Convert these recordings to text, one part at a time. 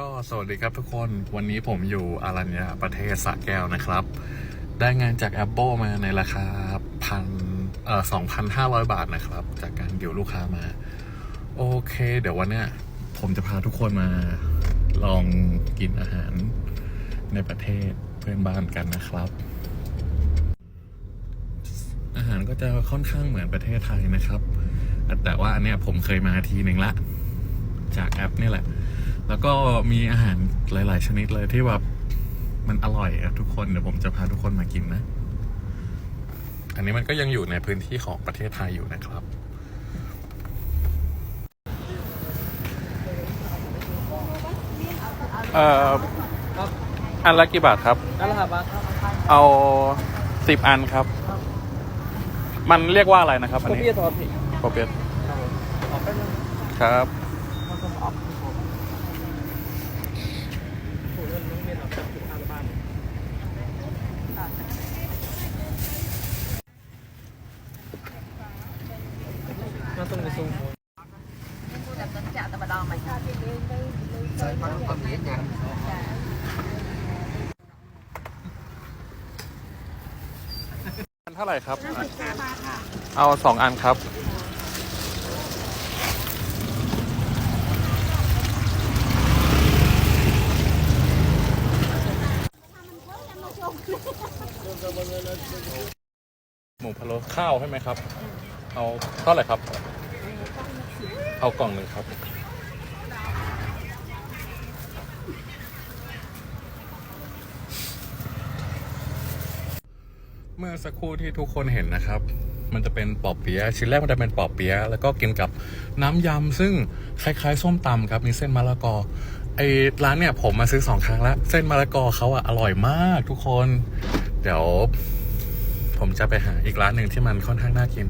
ก็สวัสดีครับทุกคนวันนี้ผมอยู่อารัญญาประเทศสระแก้วนะครับ ได้งานจาก Apple มาในราคาพันเอ่อสองพันห้าร้อยบาทนะครับ จากการเดี่ยวลูกค้ามา โอเค เดี๋ยววันเนี้ยผมจะพาทุกคนมาลองกินอาหารในประเทศเพื่อนบ้านกันนะครับ อาหารก็จะค่อนข้างเหมือนประเทศไทยนะครับ แต่ว่าอันเนี้ยผมเคยมาทีหนึ่งละ จากแอปนี่แหละ แล้วก็มีอาหารหลาย ๆ ชนิดเลยที่แบบมันอร่อยอะทุกคนเดี๋ยวผมจะพาทุกคนมากินนะ อันนี้มันก็ยังอยู่ในพื้นที่ของประเทศไทยอยู่นะครับ เอ่อครับอันละกี่บาทครับ นั่นแหละครับว่าเอาสิบอันครับ มันเรียกว่าอะไรนะครับอันผมนี้พี่จะทอดผิดโปรเปียสครับผมออกไปเลย ครับ มันต้องออกที่ผมถูกเงินต้องเรียนออกจากทางบ้านมาส่งในซุ้ม Đặt đến chợ tao bà đo mày ใส่มาก็มี อันเท่าไหร่ครับ เอาสองอันครับ หมูพะโล้ข้าวใช่ไหมครับ เอาเท่าไหร่ครับ เอากล่องหนึ่งครับ เมื่อสักครู่ที่ทุกคนเห็นนะครับ มันจะเป็นปอบเปี๊ยะชิ้นแรกมันจะเป็นปอบเปี๊ยะแล้วก็กินกับน้ำยำซึ่งคล้ายๆ ส้มตำครับมีเส้นมะละกอไอ้ร้านเนี่ยผมมาซื้อสองครั้งแล้วเส้นมะละกอเขาอะอร่อยมากทุกคน เดี๋ยว ผมจะไปหาอีกร้านหนึ่งที่มันค่อนข้างน่ากิน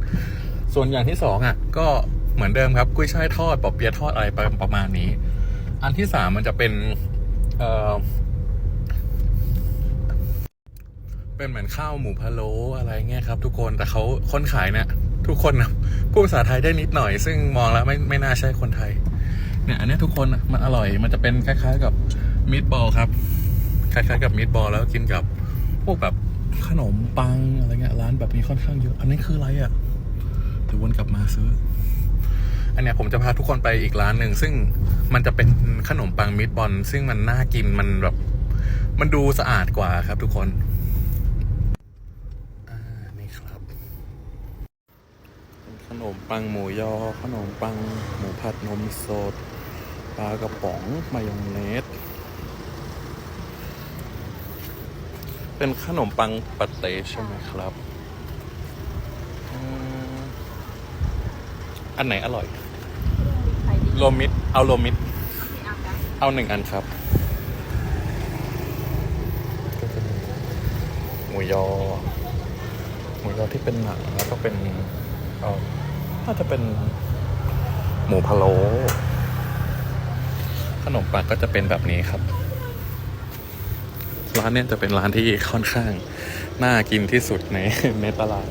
ส่วนอย่างที่สองอะก็ เหมือนเดิมครับ กุ้ยช่ายทอดปอบเปี๊ยะทอดอะไรประมาณนี้ อันที่สามมันจะเป็น เอ่อ เป็นเหมือนข้าวหมูพะโล้อะไรเงี้ยครับ ทุกคนแต่เขาคนขายเนี่ยทุกคนนะพูดภาษาไทยได้นิดหน่อย ซึ่งมองแล้วไม่ไม่น่าใช่คนไทย เนี่ย อันนี้ทุกคนมันอร่อย มันจะเป็นคล้าย ๆ กับมิตบอลครับ คล้ายๆกับมิตบอลแล้วกินกับพวกแบบขนมปังอะไรเงี้ยร้านแบบนี้ค่อนข้างเยอะ อันนี้คืออะไรอะเดี๋ยววนกลับมาซื้อ อันเนี้ยผมจะพาทุกคนไปอีกร้านหนึ่งซึ่งมันจะเป็นขนมปังมิตบอลซึ่งมันน่ากินมันแบบมันดูสะอาดกว่าครับทุกคนอ่านี่ครับ ขนมปังหมูยอ ขนมปังหมูผัดนมสดปลากระป๋องมายองเนสเป็นขนมปังปาเต้ใช่ไหมครับ อันไหนอร่อย โรวมมิดเอาโรวมมิดเอาหนึ่งอันครับก็จะมีหมูยอ หมูยอที่เป็นหนังแล้วก็เป็นเออน่าจะเป็น หมูพะโล้ขนมปังก็จะเป็นแบบนี้ครับ ร้านเนี้ยจะเป็นร้านที่ค่อนข้าง น่ากินที่สุดในในตลาด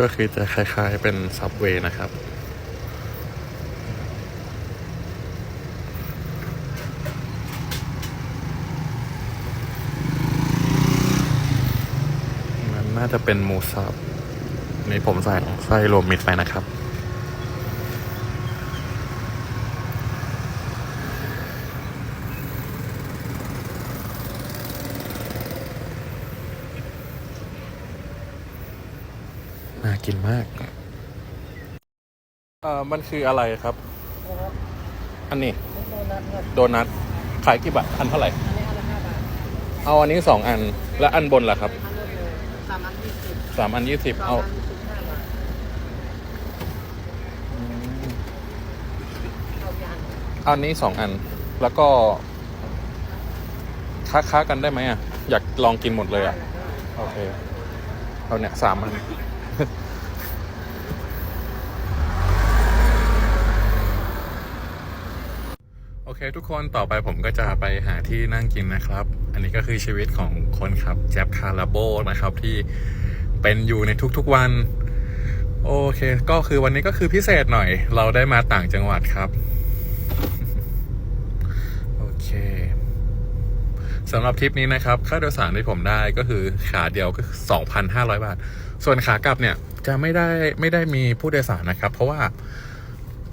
ก็คือจะคล้ายๆเป็นซับเวย์นะครับ มันน่าจะเป็นหมูสับนี่ผมใส่ไส้รวมมิตรไปนะครับ กินมากเอ่อมันคืออะไรครับ อันนี้ โดนัทครับโดนัทขายกี่บาทอันเท่าไหร่อันนี้อันละห้าบาทเอาอันนี้สองอัน และอันบนล่ะครับอันละเลยสามอันยี่สิบสามอันยี่สิบสองเอาอันสิบห้าบาทเอาอย่างเอา อันนี้สองอัน แล้วก็ค้าค้ากันได้ไหมอะ อยากลองกินหมดเลยอะ โอเค เอาเนี่ยสามอัน เคทุกคนต่อไปผมก็จะไปหาที่นั่งกินนะครับ อันนี้ก็คือชีวิตของคนขับแจ็บคาราโบนะครับที่เป็นอยู่ในทุกๆวัน โอเค ก็คือวันนี้ก็คือพิเศษหน่อย เราได้มาต่างจังหวัดครับ โอเคสำหรับทริปนี้นะครับ ค่าโดยสารที่ผมได้ก็คือขาเดียวก็คือ2,500 บาท ส่วนขากลับเนี่ยจะไม่ได้ไม่ได้มีผู้โดยสารนะครับ เพราะว่า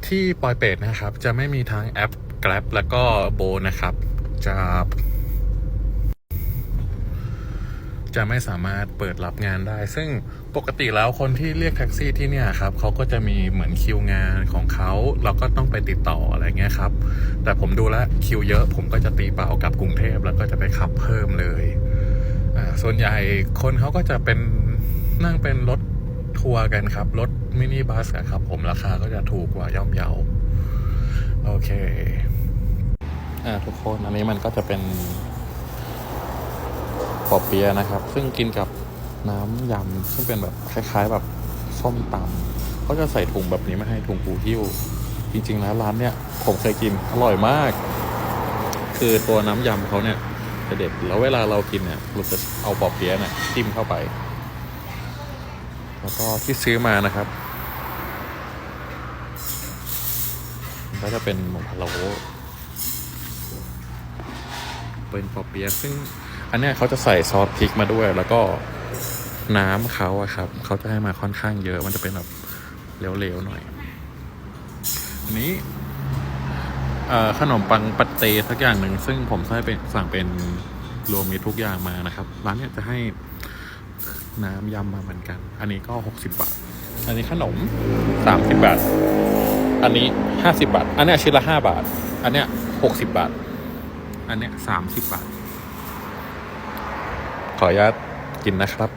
ที่ปอยเปตนะครับ จะไม่มีทั้งแอป Grab แล้วก็โบนะครับ จะ จะไม่สามารถเปิดรับงานได้ ซึ่งปกติแล้วคนที่เรียกแท็กซี่ที่เนี่ยครับเขาก็จะมีเหมือนคิวงานของเขาเราก็ต้องไปติดต่ออะไรเงี้ยครับ แต่ผมดูแลวคิวเยอะผมก็จะตีเป้ากลับกรุงเทพแล้วก็จะไปขับเพิ่มเลยอ่าส่วนใหญ่คนเขาก็จะเป็นนั่งเป็นรถทัวร์กันครับ รถมินิบัสครับผมราคาก็จะถูกกว่าย่อมเยาโอเค อ่าทุกคนอันนี้มันก็จะเป็นปอเปียนะครับ ซึ่งกินกับน้ำยำซึ่งเป็นแบบคล้ายๆแบบส้มตำเขาจะใส่ถุงแบบนี้มาให้ถุงปูหิ้ว จริง ๆ แล้วร้านเนี้ยผมเคยกินอร่อยมาก คือตัวน้ำยำเขาเนี่ยจะเด็ดแล้วเวลาเรากินเนี่ยเราจะเอาปอเปียเนี่ยจิ้มเข้าไป แล้วก็ที่ซื้อมานะครับก็จะเป็นหมูพะโล้ เป็นปอเปี๊ยะซึ่งอันเนี้ยเขาจะใส่ซอสพริกมาด้วย แล้วก็น้ำเขาอะครับเขาจะให้มาค่อนข้างเยอะ มันจะเป็นแบบเหลวๆหน่อย อันนี้ขนมปังปัตเตสักอย่างหนึ่ง ซึ่งผมใส่เป็นสั่งเป็นรวมมีทุกอย่างมานะครับ ร้านเนี้ยจะให้น้ำยำมาเหมือนกัน อันนี้ก็หกสิบบาท อันนี้ขนมสามสิบบาท อันนี้ห้าสิบาท อันนี้ชิ้นละห้าบาท อันเนี้ยหกสิบบาท อันเนี้ยสามสิบบาท ขออนุญาตกินนะครับ